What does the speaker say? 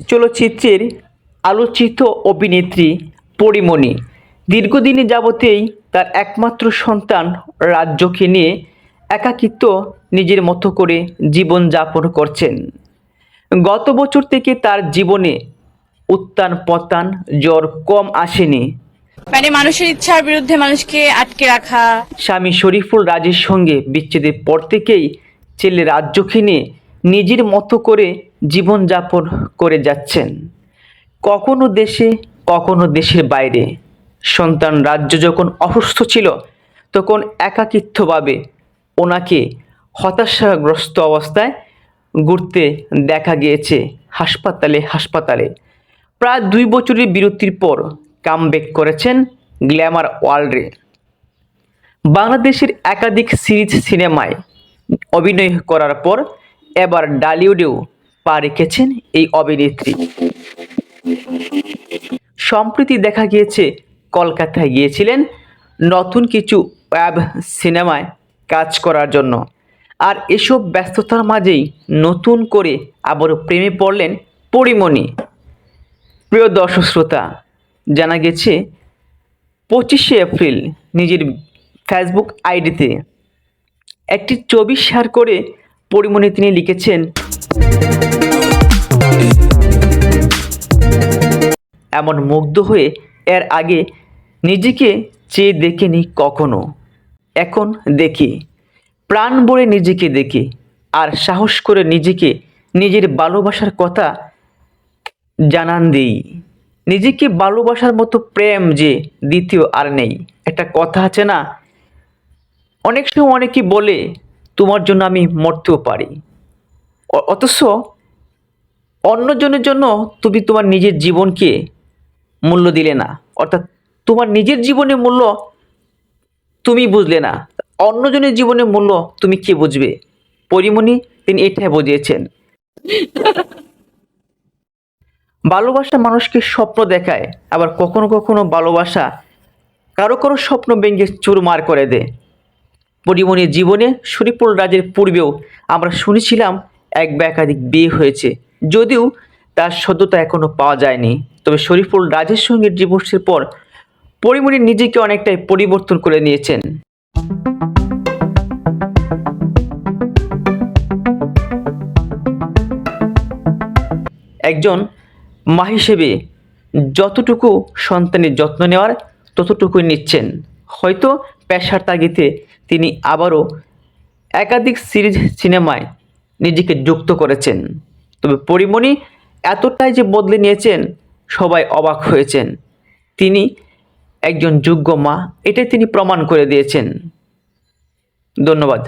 চলচ্চিত্রের আলোচিত অভিনেত্রী পরিমণি। দীর্ঘদিনে যাবতেই তার একমাত্র সন্তান রাজ্যকে নিয়ে একাকিত্ব নিজের মতো করে জীবনযাপন করছেন। গত বছর থেকে তার জীবনে উত্তান পতান জ্বর কম আসেনি। মানে মানুষের ইচ্ছার বিরুদ্ধে মানুষকে আটকে রাখা। স্বামী শরীফুল রাজের সঙ্গে বিচ্ছেদের পর থেকেই ছেলে রাজ্যকে নিয়ে নিজের মতো করে জীবনযাপন করে যাচ্ছেন। কখনো দেশে, কখনো দেশের বাইরে। সন্তান রাজ্য যখন অসুস্থ ছিল, তখন একাকিত্বভাবে ওনাকে হতাশাগ্রস্ত অবস্থায় ঘুরতে দেখা গিয়েছে হাসপাতালে হাসপাতালে। প্রায় দুই বছরের বিরতির পর কামব্যাক করেছেন গ্ল্যামার ওয়ার্ল্ডে। বাংলাদেশের একাধিক সিরিজ সিনেমায় অভিনয় করার পর এবার ডালিউডেও পা রেখেছেন এই অভিনেত্রী। সম্প্রতি দেখা গিয়েছে, কলকাতায় গিয়েছিলেন নতুন কিছু ওয়েব সিনেমায় কাজ করার জন্য। আর এসব ব্যস্ততার মাঝেই নতুন করে আবারও প্রেমে পড়লেন পরিমণি। প্রিয় দর্শক শ্রোতা, জানা গেছে, পঁচিশে এপ্রিল নিজের ফেসবুক আইডিতে একটি ছবি শেয়ার করে পরিমণি তিনি লিখেছেন। এমন মুগ্ধ হয়ে এর আগে নিজেকে চেয়ে দেখিনি কখনো। এখন দেখি। প্রাণ ভরে নিজেকে দেখি আর সাহস করে নিজেকে নিজের ভালোবাসার কথা জানান দিই। নিজেকে ভালোবাসার মতো প্রেম যে দ্বিতীয় আর নেই। একটা কথা আছে না? অনেক সময় অনেকে বলে তোমার জন্য আমি মরতেও পারি। অথচ অন্যজনের জন্য তুমি তোমার নিজের জীবনকে মূল্য দিলে না। অর্থাৎ তোমার নিজের জীবনের মূল্য তুমি বুঝলে না। অন্যজনের জীবনের মূল্য তুমি কে বুঝবে? পরিমণি, তিনি এটাই বুঝিয়েছেন। ভালোবাসা মানুষকে স্বপ্ন দেখায়, আবার কখনো কখনো ভালোবাসা কারও কারও স্বপ্ন ভেঙে চুরমার করে দেয়। পরিমণির জীবনে শরীফুল রাজের পূর্বেও আমরা শুনেছিলাম এক বা একাধিক বিয়ে হয়েছে। যদিও তার সদ্যতা এখনও পাওয়া যায়নি। তবে শরীফুল রাজের সঙ্গে ডিভোর্সের পর পরিমণি নিজেকে অনেকটাই পরিবর্তন করে নিয়েছেন। একজন মা হিসেবে যতটুকু সন্তানের যত্ন নেওয়ার ততটুকুই নিচ্ছেন। হয়তো পেশার তাগিতে তিনি আবারও একাধিক সিরিজ সিনেমায় নিজেকে যুক্ত করেছেন। তবে পরিমণি এতটাই যে বদলে নিয়েছেন, সবাই অবাক হয়েছেন। তিনি একজন যোগ্য মা, এটাই তিনি প্রমাণ করে দিয়েছেন। ধন্যবাদ।